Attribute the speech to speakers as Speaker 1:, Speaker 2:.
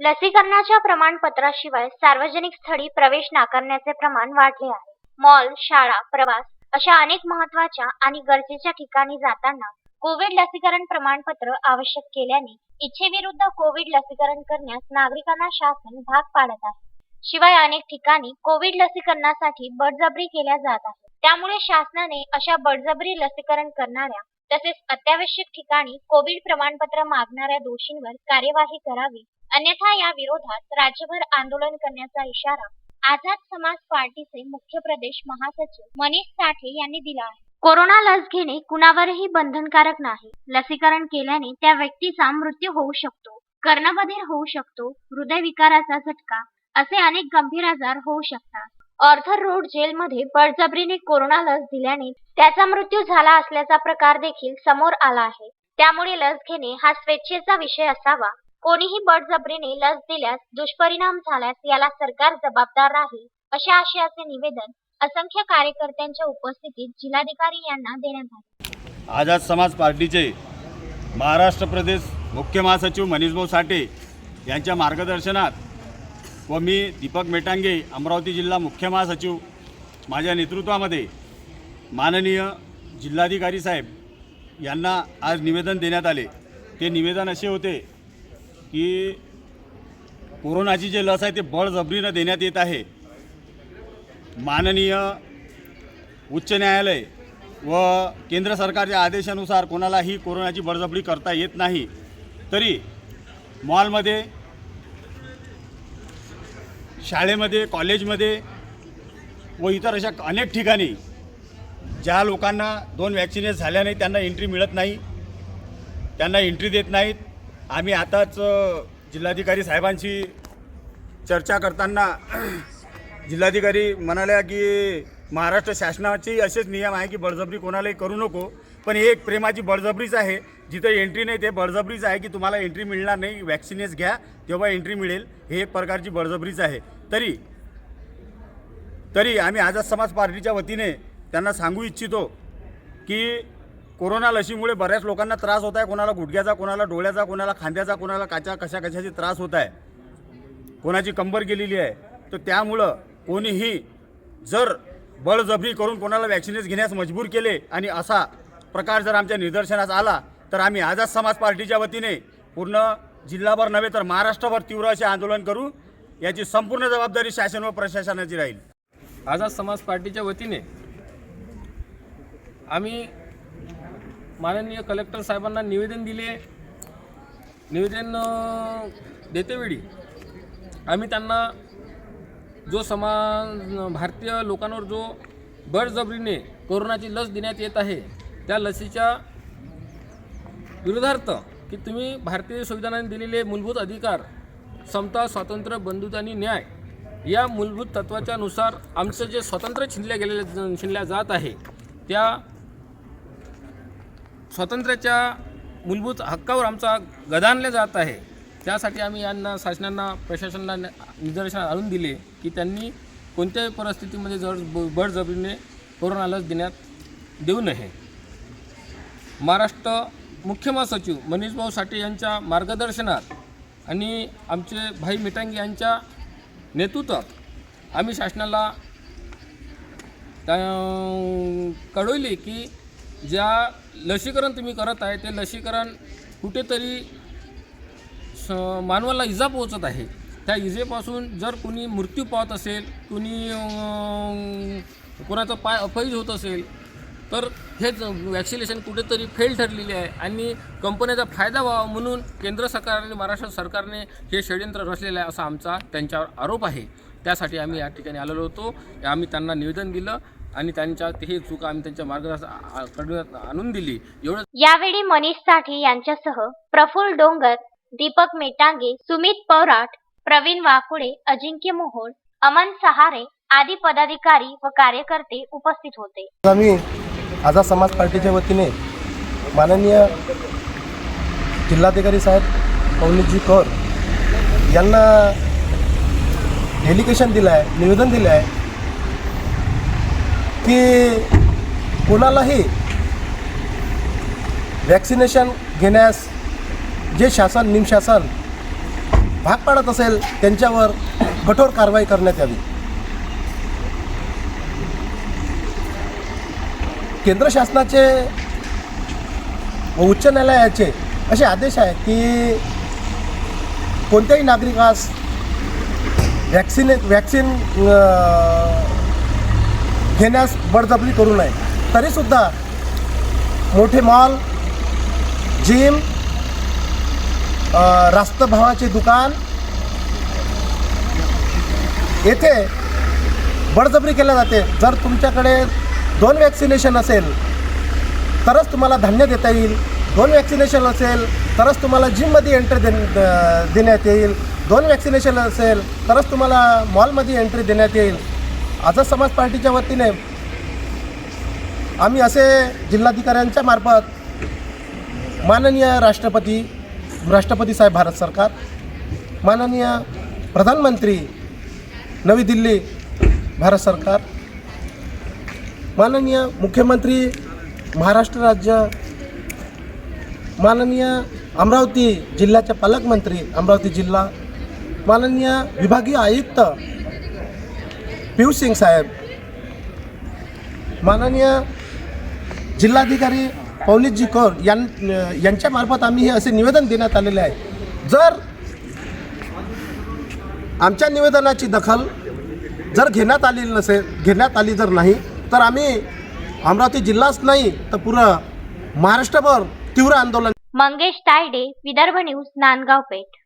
Speaker 1: लसीकरणाच्या प्रमाणपत्राशिवाय सार्वजनिक स्थळी प्रवेश नाकारण्याचे प्रमाण वाढले आहे. मॉल शाळा प्रवास अशा अनेक महत्त्वाच्या आणि गरजेच्या ठिकाणी जाताना कोविड लसीकरण प्रमाणपत्र आवश्यक केल्याने इच्छेविरुद्ध कोविड लसीकरण करण्यास नागरिकांना शासन भाग पाडत आहे. शिवाय अनेक ठिकाणी कोविड लसीकरणासाठी बळजबरी केल्या जात आहे त्यामुळे शासनाने अशा बळजबरी लसीकरण करणाऱ्या तसेच अत्यावश्यक ठिकाणी कोविड प्रमाणपत्र मागणाऱ्या दोषींवर कार्यवाही करावी अन्यथा या विरोधात राज्यभर आंदोलन करण्याचा इशारा आझाद समाज पार्टीचे मुख्य प्रदेश महासचिव मनीष साठे यांनी दिला आहे. कोरोना लस घेणे कुणावरही बंधनकारक नाही. लसीकरण केल्याने त्या व्यक्तीचा मृत्यू होऊ शकतो कर्णबधीर होऊ शकतो हृदयविकाराचा झटका असे अनेक गंभीर आजार होऊ शकतात. ऑर्थर रोड जेलमध्ये बळजबरीने कोरोना लस दिल्याने त्याचा मृत्यू झाला असल्याचा प्रकार देखील समोर आला आहे. त्यामुळे लस घेणे हा स्वेच्छेचा विषय असावा कोणीही बळजबरीने लस दिल्यास दुष्परिणाम झाल्यास याला सरकार जबाबदार राहील अशा आशयाचे निवेदन असंख्य कार्यकर्त्यांच्या उपस्थितीत जिल्हाधिकारी यांना देण्यात आले.
Speaker 2: आझाद समाज पार्टीचे महाराष्ट्र प्रदेश मुख्य महासचिव मनीषभाऊ साठे यांच्या मार्गदर्शनात व मी दीपक मेटांगे अमरावती जिल्हा मुख्य महासचिव माझ्या नेतृत्वामध्ये माननीय जिल्हाधिकारी साहेब यांना आज निवेदन देण्यात आले. ते निवेदन असे होते की कोरोनाची जे लस आहे ते बळजबरीनं देण्यात येत आहे. माननीय उच्च न्यायालय व केंद्र सरकारच्या आदेशानुसार कोणालाही कोरोनाची बळजबरी करता येत नाही. तरी मॉलमध्ये शाळेमध्ये कॉलेजमध्ये व इतर अशा अनेक ठिकाणी ज्या लोकांना दोन वॅक्सिनेट झाल्या नाही त्यांना एंट्री मिळत नाही त्यांना एंट्री देत नाहीत आम्ही आताच जिल्हाधिकारी साहेबांशी चर्चा करताना जिल्हाधिकारी म्हणाल्या की महाराष्ट्र शासनाचे असेच नियम आहे की बळजबरी कोणालाही करू नको पण हे एक प्रेमाची बळजबरीच आहे. जिथं एंट्री नाही ते बळजबरीच आहे की तुम्हाला एंट्री मिळणार नाही. वॅक्सिनेस घ्या तेव्हा एंट्री मिळेल. हे एक प्रकारची बळजबरीच आहे. तरी तरी आम्ही आझाद समाज पार्टीच्या वतीने त्यांना सांगू इच्छितो की कोरोना लसीमुळे बऱ्याच लोकांना त्रास होत आहे. कोणाला गुडघ्याचा कोणाला डोळ्याचा कोणाला खांद्याचा कोणाला काचा कशा कशाचे त्रास होत आहे. कोणाची कंबर गेलेली आहे. तर त्यामुळं कोणीही जर बळजबरी करून कोणाला वॅक्सिनेस घेण्यास मजबूर केले आणि असा प्रकार जर आमच्या निदर्शनास आला तर आम्ही आझाद समाज पार्टीच्या वतीने पूर्ण जिल्हाभर नव्हे तर महाराष्ट्रभर तीव्र असे आंदोलन करू. याची संपूर्ण जबाबदारी शासन व प्रशासनाची राहील.
Speaker 3: आझाद समाज पार्टीच्या वतीने आम्ही माननीय कलेक्टर साहेबांना निवेदन दिले. निवेदन देतेवेळी आम्ही त्यांना जो समाज भारतीय लोकांवर जो बळजबरीने कोरोनाची लस देण्यात येत आहे त्या लसीच्या विरोधार्थ की तुम्ही भारतीय संविधानाने दिलेले मूलभूत अधिकार समता स्वातंत्र्य बंधुता आणि न्याय या मूलभूत तत्वाच्या नुसार आमचं जे स्वातंत्र्य छिनल्या गेलेले छिनल्या जात आहे त्या स्वातंत्र्याच्या मूलभूत हक्कावर आमचा गदानले जात आहे. त्यासाठी आम्ही यांना शासनांना प्रशासनाला निदर्शन आणून दिले की त्यांनी कोणत्याही परिस्थितीमध्ये जर ब- बळजबरीने कोरोना लस देण्यात देऊ नये. महाराष्ट्र मुख्य महासचिव मनीषभाऊ साठे यांच्या मार्गदर्शनात आणि आमचे भाई मिटांगी यांच्या नेतृत्वात आम्ही शासनाला त्या- कळवले की ज्या लसीकरण तुम्ही करत आहे ते लसीकरण कुठेतरी स मानवाला इजा पोहोचत आहे. त्या इजेपासून जर कुणी मृत्यू पावत असेल कुणी कुणाचा कोणाचा पाय अपयज होत असेल तर हेच वॅक्सिनेशन कुठेतरी फेल ठरलेली आहे आणि कंपन्याचा फायदा व्हावा म्हणून केंद्र सरकारने महाराष्ट्र सरकारने हे षडयंत्र रचलेलं आहे असा आमचा त्यांच्यावर आरोप आहे. त्यासाठी आम्ही या ठिकाणी आलेलो होतो. आम्ही त्यांना निवेदन दिलं. आणि त्यांच्या हे चुका आम्ही त्यांच्या मार्गदर्शन आणून दिली. एवढं
Speaker 1: यावेळी मनीष साठे यांच्यासह प्रफुल्ल डोंगर दीपक मेटांगे सुमित पौराट प्रवीण वाकुडे अजिंक्य मोहोळ अमन सहारे आदी पदाधिकारी व कार्यकर्ते उपस्थित होते.
Speaker 4: आम्ही आझाद समाज पार्टीच्या वतीने माननीय जिल्हाधिकारी साहेब पवनीतजी कौर यांना डेलिकेशन दिलं आहे निवेदन दिलं आहे की कोणालाही वॅक्सिनेशन घेण्यास जे शासन निमशासन भाग पाडत असेल त्यांच्यावर कठोर कारवाई करण्यात यावी. केंद्र शासनाचे व उच्च न्यायालयाचे असे आदेश आहेत की कोणत्याही नागरिकास वॅक्सिने वॅक्सिन घेण्यास बळजबरी करू नये. तरीसुद्धा मोठे मॉल जिम अ, रास्त भावाचे दुकान येथे बळजबरी केल्या जाते. जर तुमच्याकडे दोन वॅक्सिनेशन असेल तरच तुम्हाला धान्य देता येईल. दोन वॅक्सिनेशन असेल तरच तुम्हाला जिममध्ये एंट्री दे देण्यात येईल. दोन वॅक्सिनेशन असेल तरच तुम्हाला मॉलमध्ये एंट्री देण्यात येईल. आझाद समाज पार्टीच्या वतीने आम्ही असे जिल्हाधिकाऱ्यांच्या मार्फत माननीय राष्ट्रपती राष्ट्रपती साहेब भारत सरकार माननीय प्रधानमंत्री नवी दिल्ली भारत सरकार माननीय मुख्यमंत्री महाराष्ट्र राज्य माननीय अमरावती जिल्ह्याचे पालकमंत्री अमरावती जिल्हा माननीय विभागीय आयुक्त पियुष सिंग साहेब माननीय जिल्हाधिकारी पौलितजी कौर यां यांच्यामार्फत आम्ही हे असे निवेदन देण्यात आलेले आहे. जर आमच्या निवेदनाची दखल जर घेण्यात आली नसेल घेण्यात आली जर नाही तर आम्ही अमरावती जिल्हाच नाही तर पुरं महाराष्ट्रभर तीव्र आंदोलन
Speaker 1: मंगेश तायडे विदर्भ न्यूज नांदगाव पेठ.